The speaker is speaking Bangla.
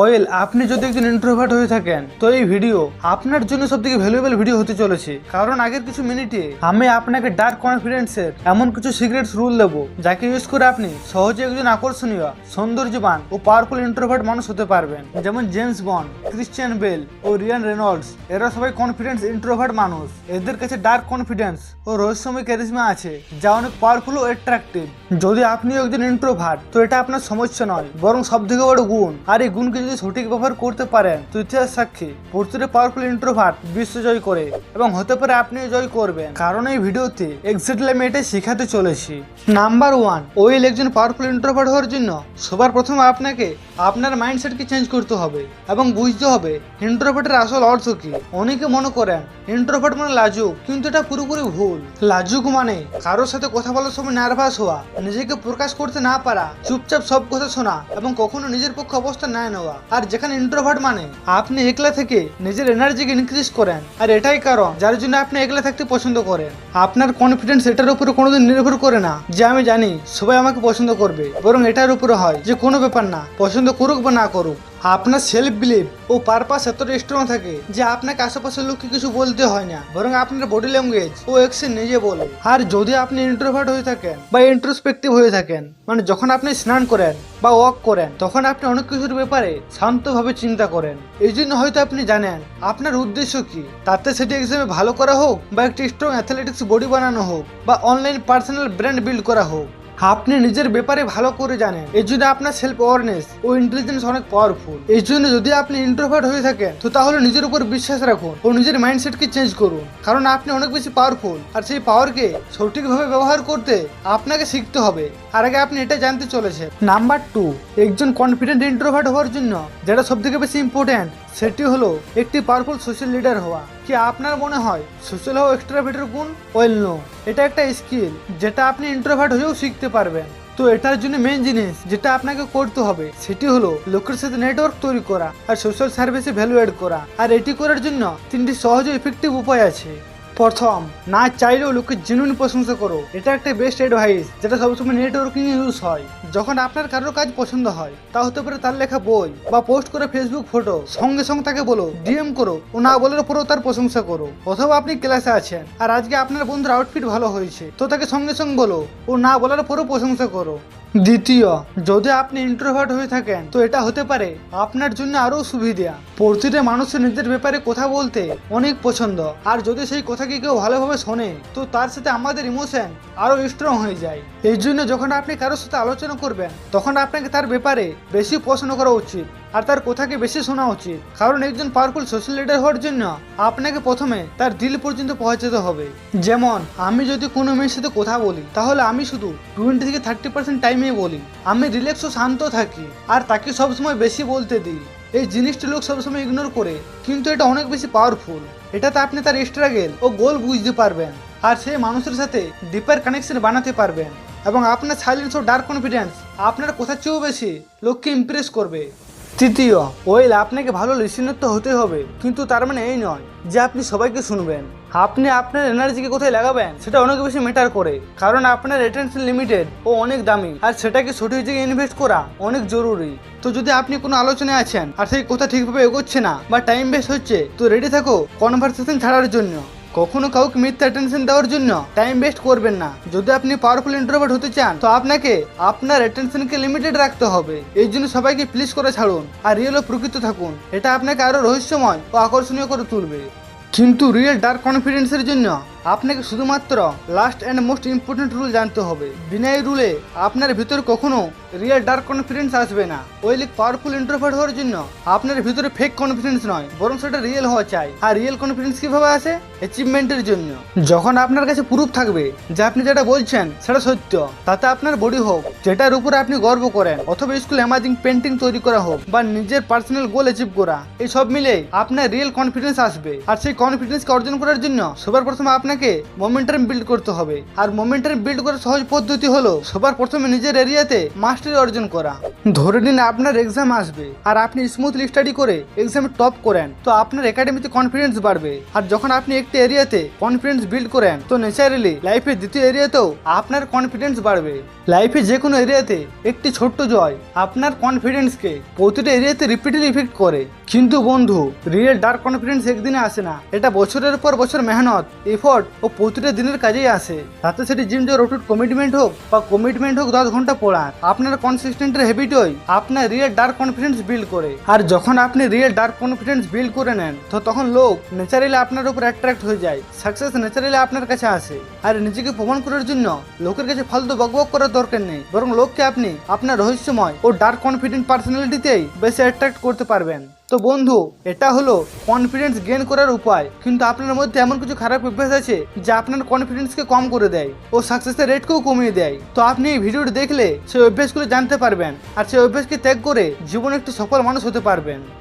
ওয়েল আপনি যদি একজন ইন্ট্রোভার্ট হয়ে থাকেন, তো এই ভিডিও আপনার জন্য সব থেকে ভ্যালুয়েবল ভিডিও হতে চলেছে। কারণ আগের কিছু মিনিটে আমি আপনাকে ডার্ক কনফিডেন্সের এমন কিছু সিক্রেটস রুল দেবো, যাকে ইউজ করে আপনি সহজে একজন আকর্ষণীয়, সৌন্দর্যবান ও পাওয়ারফুল ইন্ট্রোভার্ট মানুষ হতে পারবেন। যেমন জেমস বন্ড ক্রিশ্চিয়ান বেল ও রিয়ান রেনল্ডস এরা সবাই কনফিডেন্স ইন্ট্রোভার্ট মানুষ। এদের কাছে ডার্ক কনফিডেন্স ও রহস্যময় ক্যারিজমা আছে, যা অনেক পাওয়ারফুল ও অ্যাট্রাকটিভ যদি আপনি একজন ইন্ট্রোভার্ট তো এটা আপনার সমস্যা নয়, বরং সব থেকে বড় গুণ। আর এই গুণকে যদি সঠিক ব্যবহার করতে পারেন, তো ইতিহাস সাক্ষী প্রচুর পাওয়ারফুল ইন্ট্রোভার্ট বিশ্ব জয় করে এবং হতে পারে আপনিও জয় করবেন। কারণ এই ভিডিওতে এক্স্যাক্টলি আমি এটাই শেখাতে চলেছি। নাম্বার ওয়ান ওয়েল একজন পাওয়ারফুল ইন্ট্রোভার্ট হওয়ার জন্য সবার প্রথমে আপনাকে আপনার মাইন্ডসেটকে চেঞ্জ করতে হবে এবং বুঝতে হবে ইন্ট্রোভার্টের আসল অর্থ কি। অনেকে মনে করেন ইন্ট্রোভার্ট মানে লাজুক, কিন্তু এটা পুরোপুরি ভুল। লাজুক মানে কারোর সাথে কথা বলার সময় নার্ভাস হওয়া, নিজেকে প্রকাশ করতে না পারা, চুপচাপ সব কথা শোনা এবং কখনো নিজের পক্ষে অবস্থান না নেওয়া। আর যেখানে ইন্ট্রোভার্ট মানে আপনি একলা থেকে নিজের এনার্জিকে ইনক্রিজ করেন। আর এটাই কারণ, যার জন্য আপনি একলা থাকতে পছন্দ করেন। আপনার কনফিডেন্স এটার উপরে কোনোদিন নির্ভর করে না যে আমি জানি সবাই আমাকে পছন্দ করবে। বরং এটার উপরে হয় যে কোনো ব্যাপার না, পছন্দ করুক বা না করুক। আপনার সেলফ বিলিভ ও পারপাস এতটা স্ট্রং থাকে যে আপনাকে আশেপাশের লোককে কিছু বলতে হয় না। বরং আপনার বডি ল্যাঙ্গুয়েজ ও অ্যাকশন নিজে বলে। আর যদি আপনি ইন্ট্রোভার্ট হয়ে থাকেন বা ইন্ট্রোস্পেক্টিভ হয়ে থাকেন মানে যখন আপনি স্নান করেন বা ওয়াক করেন, তখন আপনি অনেক কিছুর ব্যাপারে শান্তভাবে চিন্তা করেন। এই জন্য হয়তো আপনি জানেন আপনার উদ্দেশ্য কি। তাতে সেটি এক্সামে ভালো করা হোক বা একটি স্ট্রং অ্যাথলেটিক্স বডি বানানো হোক বা অনলাইন পার্সোনাল ব্র্যান্ড বিল্ড করা হোক। আপনি নিজের ব্যাপারে ভালো করে জানেন। এই জন্য আপনার সেলফ অ্যাওয়ারনেস ও ইন্টেলিজেন্স অনেক পাওয়ারফুল এই জন্য যদি আপনি ইন্ট্রোভার্ট হয়ে থাকেন, তো তাহলে নিজের উপর বিশ্বাস রাখুন ও নিজের মাইন্ডসেটকে চেঞ্জ করুন। কারণ আপনি অনেক বেশি পাওয়ারফুল আর সেই পাওয়ারকে সঠিকভাবে ব্যবহার করতে আপনাকে শিখতে হবে। আর আগে আপনি এটা জানতে চলেছেন। নাম্বার টু একজন কনফিডেন্ট ইন্ট্রোভার্ট হওয়ার জন্য, যেটা সব থেকে বেশি ইম্পর্ট্যান্ট সেটি হলো একটি পাওয়ারফুল সোশ্যাল লিডার হওয়া। কি আপনার মনে হয় সোশ্যাল হওয়া এক্সট্রাভেটের গুণ? ওয়েল নো এটা একটা স্কিল যেটা আপনি ইন্ট্রোভার্ট হয়েও শিখতে পারবেন। তো এটার জন্য মেন জিনিস যেটা আপনাকে করতে হবে, সেটি হলো লোকের সাথে নেটওয়ার্ক তৈরি করা আর সোশ্যাল সার্ভিসে ভ্যালু অ্যাড করা। আর এটি করার জন্য তিনটি সহজ ইফেক্টিভ উপায় আছে। প্রথম, না চাইলেও লোকের জেনুইন প্রশংসা করো। এটা একটা বেস্ট অ্যাডভাইস যেটা সবসময় নেটওয়ার্কিং ইউজ হয়। যখন আপনার কারোর কাজ পছন্দ হয়, তা হতে পারে তার লেখা বই বা পোস্ট করে ফেসবুক ফটো সঙ্গে সঙ্গে তাকে বলো ডিএম করো, ও না বলার পরেও তার প্রশংসা করো। অথবা আপনি ক্লাসে আছেন, আর আজকে আপনার বন্ধুর আউটফিট ভালো হয়েছে, তো তাকে সঙ্গে সঙ্গে বলো, ও না বলার পরেও প্রশংসা করো। দ্বিতীয়, যদি আপনি ইন্ট্রোভার্ট হয়ে থাকেন, তো এটা হতে পারে আপনার জন্য আরও সুবিধা। প্রতিটা মানুষের নিজের ব্যাপারে কথা বলতে অনেক পছন্দ। আর যদি সেই কথাকে কেউ ভালোভাবে শোনে, তো তার সাথে আমাদের ইমোশন আরও স্ট্রং হয়ে যায়। এই জন্য যখন আপনি কারোর সাথে আলোচনা করবেন, তখন আপনাকে তার ব্যাপারে বেশি প্রশ্ন করা উচিত। আর তার কথাকে বেশি শোনা উচিত। কারণ একজন পাওয়ারফুল সোশ্যাল লিডার হওয়ার জন্য আপনাকে প্রথমে তার দিল পর্যন্ত পৌঁছাতে হবে। যেমন, আমি যদি কোনো মেয়ের সাথে কথা বলি, তাহলে আমি শুধু টোয়েন্টি থেকে থার্টি পার্সেন্ট টাইমে বলি। আমি রিল্যাক্স ও শান্ত থাকি, আর তাকে সবসময় বেশি বলতে দিই। এই জিনিসটি লোক সবসময় ইগনোর করে, কিন্তু এটা অনেক বেশি পাওয়ারফুল এটাতে আপনি তার স্ট্রাগেল ও গোল বুঝতে পারবেন, আর সেই মানুষের সাথে ডিপার কানেকশন বানাতে পারবেন। এবং আপনার সাইলেন্স ও ডার্ক কনফিডেন্স আপনার কোথার চেয়েও বেশি লোককে ইমপ্রেস করবে। তৃতীয় ওয়েল আপনাকে ভালো লিসেনার তো হতে হবে। কিন্তু তার মানে এই নয় যে আপনি সবাইকে শুনবেন। আপনি আপনার এনার্জিকে কোথায় লাগাবেন সেটা অনেক বেশি ম্যাটার করে। কারণ আপনার অ্যাটেনশন লিমিটেড ও অনেক দামি। আর সেটাকে সঠিক জায়গায় ইনভেস্ট করা অনেক জরুরি। তো যদি আপনি কোনো আলোচনায় আছেন আর সেই কথা ঠিকভাবে এগোচ্ছে না বা টাইম বেস্ট হচ্ছে, তো রেডি থাকো কনভারসেশন ছাড়ার জন্য। কখনো কাউকে মিথ্যা অ্যাটেনশন দেওয়ার জন্য টাইম ওয়েস্ট করবেন না। যদি আপনি পাওয়ারফুল ইন্ট্রোভার্ট হতে চান, তো আপনাকে আপনার অ্যাটেনশনকে লিমিটেড রাখতে হবে। এই জন্য সবাইকে প্লিজ করে ছাড়ুন আর রিয়েল ও প্রকৃত থাকুন। এটা আপনাকে আরও রহস্যময় ও আকর্ষণীয় করে তুলবে। কিন্তু রিয়েল ডার্ক কনফিডেন্সের জন্য আপনাকে শুধুমাত্র last and most important rule জানতে হবে। বিনা এই রুলে আপনার ভিতর কখনো রিয়েল ডার্ক কনফিডেন্স আসবে না। ওই লিগ পাওয়ারফুল ইন্ট্রোভার্ট হওয়ার জন্য আপনার ভিতরে ফেক কনফিডেন্স নয়, বরং সেটা রিয়েল হওয়া চাই। আর রিয়েল কনফিডেন্স কীভাবে আসে? অ্যাচিভমেন্টের জন্য। যখন আপনার কাছে প্রুফ থাকবে যে আপনি যেটা বলছেন সেটা সত্য, তাতে আপনার বডি হোক, যেটার উপরে আপনি গর্ব করেন, অথবা স্কুল অ্যামাজিং পেন্টিং তৈরি করা হোক, বা নিজের পার্সোনাল গোল অ্যাচিভ করা, এই সব মিলে আপনার রিয়েল কনফিডেন্স আসবে। আর সেই কনফিডেন্সকে অর্জন করার জন্য সবার প্রথমে আপনাকে মোমেন্টাম বিল্ড করতে হবে। আর মোমেন্টাম বিল্ড করার সহজ পদ্ধতি হলো সবার প্রথমে নিজের এরিয়াতে মাস্টারি অর্জন করা। ধরে নিন আপনার এক্সাম আসবে, আর আপনি স্মুথলি স্টাডি করে এক্সামে টপ করেন, তো আপনার একাডেমিতে কনফিডেন্স বাড়বে। আর যখন আপনি একটি এরিয়াতে কনফিডেন্স বিল্ড করেন, তো ন্যাচারালি লাইফের দ্বিতীয় এরিয়াতেও আপনার কনফিডেন্স বাড়বে। লাইফে যে কোনো এরিয়াতে একটি ছোট্ট জয় আপনার কনফিডেন্সকে প্রতিটা এরিয়াতে রিপিটেড ইফেক্ট করে। কিন্তু বন্ধু রিয়েল ডার্ক কনফিডেন্স একদিনে আসে না, এটা বছরের পর বছর মেহনত এফোর্ট ও প্রতিটা দিনের কাজেই আসে। তাতে সেটি জিম যে রোটুট কমিটমেন্ট হোক বা কমিটমেন্ট হোক দশ ঘণ্টা পড়ার আপনার কনসিস্টেন্টের হ্যাবিটই আপনার রিয়েল ডার্ক কনফিডেন্স বিল্ড করে। আর যখন আপনি রিয়েল ডার্ক কনফিডেন্স বিল্ড করে নেন, তো তখন লোক ন্যাচারালি আপনার উপর অ্যাট্রাক্ট হয়ে যায়। সাকসেস ন্যাচারালি আপনার কাছে আসে। আর নিজেকে প্রমাণ করার জন্য লোকের কাছে ফালতু বকবক করার দরকার নেই। বরং লোককে আপনি আপনার রহস্যময় ও ডার্ক কনফিডেন্ট পার্সোনালিটিতেই বেশি অ্যাট্রাক্ট করতে পারবেন। তো বন্ধু, এটা হলো কনফিডেন্স গেন করার উপায়। কিন্তু আপনার মধ্যে এমন কিছু খারাপ অভ্যাস আছে যা আপনার কনফিডেন্সকে কম করে দেয় ও সাকসেসের রেটকেও কমিয়ে দেয়। তো আপনি এই ভিডিওটি দেখলে সেই অভ্যাসগুলো জানতে পারবেন আর সেই অভ্যাসকে ত্যাগ করে জীবনে একটি সফল মানুষ হতে পারবেন।